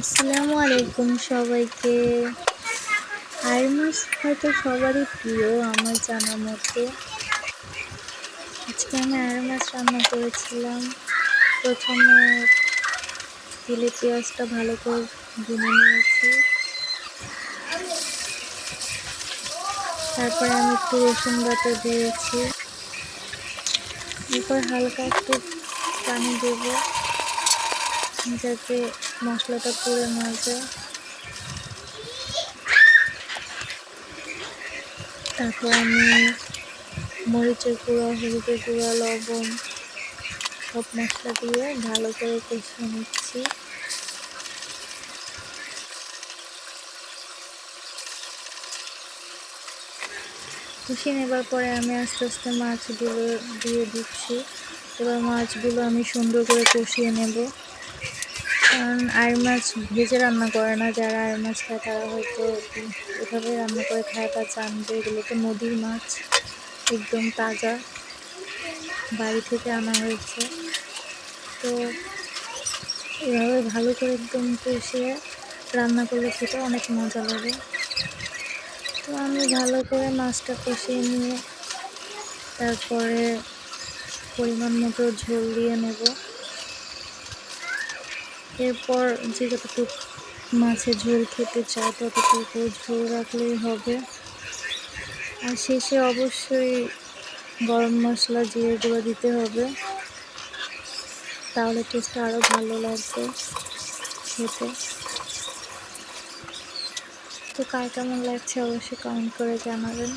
আসসালামু আলাইকুম সবাইকে। আর মাছ হয়তো সবারই প্রিয় আমার জানা মতে। আজকে আমি আর মাছ রান্না করেছিলাম। প্রথমে তেলে পেঁয়াজটা ভালো করে ভুনে নিয়েছি। তারপরে আমি একটু রসুন বাটা দিয়েছি। এরপর হালকা একটু পানি দেবো। যাতে মশলাটা পুড়ে না যায়। তারপর আমি মরিচের গুঁড়া, হলুদের গুঁড়া, লবণ সব মশলা দিয়ে ভালো করে কষিয়ে নিচ্ছি। কষিয়ে নেবার পরে আমি আস্তে আস্তে মাছগুলো দিয়ে দিচ্ছি। এবার মাছগুলো আমি সুন্দর করে কষিয়ে নেব। কারণ আর মাছ ভেজে রান্না করে না, যারা আর মাছ খায় তারা হয়তো এভাবে রান্না করে খায় তা জানবে এগুলো তো নদীর মাছ, একদম তাজা বাড়ি থেকে আনা হয়েছে। তো এভাবে ভালো করে একদম কষিয়ে রান্না করলে খেতে অনেক মজা লাগে। তো আমি ভালো করে মাছটা কষিয়ে নিয়ে তারপরে পরিমাণ মতো ঝোল দিয়ে নেব। এরপর যে যতটুকু মাছের ঝোল খেতে চায় ততটুকু ঝোল রাখলেই হবে। আর শেষে অবশ্যই গরম মশলা জিরে গুঁড়ো দিতে হবে। তাহলে টেস্টটা আরও ভালো লাগবে খেতে। তো কার কেমন লাগছে অবশ্যই কমেন্ট করে জানাবেন।